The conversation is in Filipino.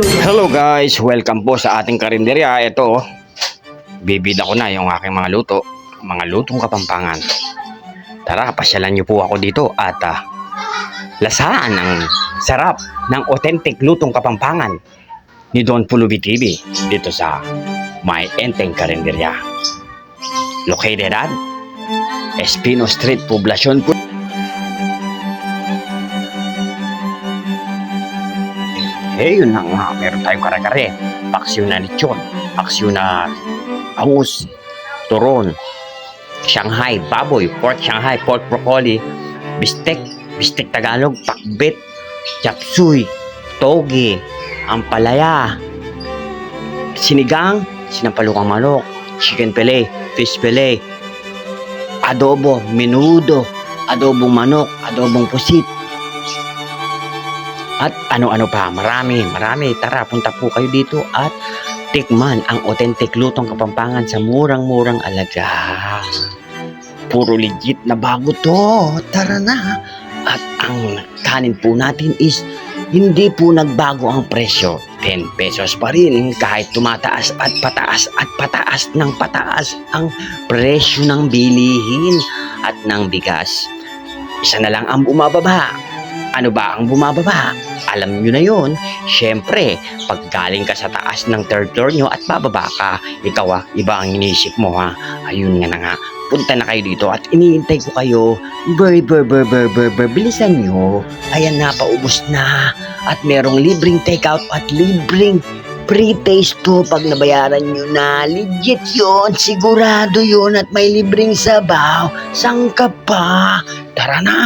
Hello guys, welcome po sa ating karinderya. Ito, bibida ko na yung aking mga luto, mga lutong kapampangan. Tara, pasyalan niyo po ako dito at ah, lasaan ang sarap ng authentic lutong kapampangan ni Don Pulubi TV dito sa My Enteng Karinderya. Located at Espino Street, Poblacion po. Eh, yun na nga. Meron tayong kare-kare. Paksyo na lechon. Paksyo na angus. Turon. Shanghai. Baboy. Pork Shanghai. Pork broccoli. Bistek. Bistek Tagalog. Pakbit. Chapsuy. Toge. Ampalaya. Sinigang. Sinampalukang manok. Chicken pele. Fish pele. Adobo. Menudo. Adobong manok. Adobong pusit. At ano-ano pa, marami, marami. Tara, punta po kayo dito at tikman ang authentic lutong kapampangan sa murang-murang alaga. Puro legit na bago to. Tara na. At ang kanin po natin is hindi po nagbago ang presyo. 10 pesos pa rin kahit tumataas at pataas at pataas ng pataas ang presyo ng bilihin at ng bigas. Isa na lang ang bumababa. Ano ba ang bumababa? Alam nyo na yon. Siyempre, pag galing ka sa taas ng third floor nyo at bababa ka, ikaw ah, iba ang iniisip mo ha. Ayun nga na nga. Punta na kayo dito at iniintay ko kayo. Bur, bur, bur, bur, bur, bur. Bilisan nyo. Ayan na, paubos na. At merong libreng takeout at libreng pre-taste po pag nabayaran nyo na. Legit yon sigurado yon at may libreng sabaw. Sangka pa. Tara na.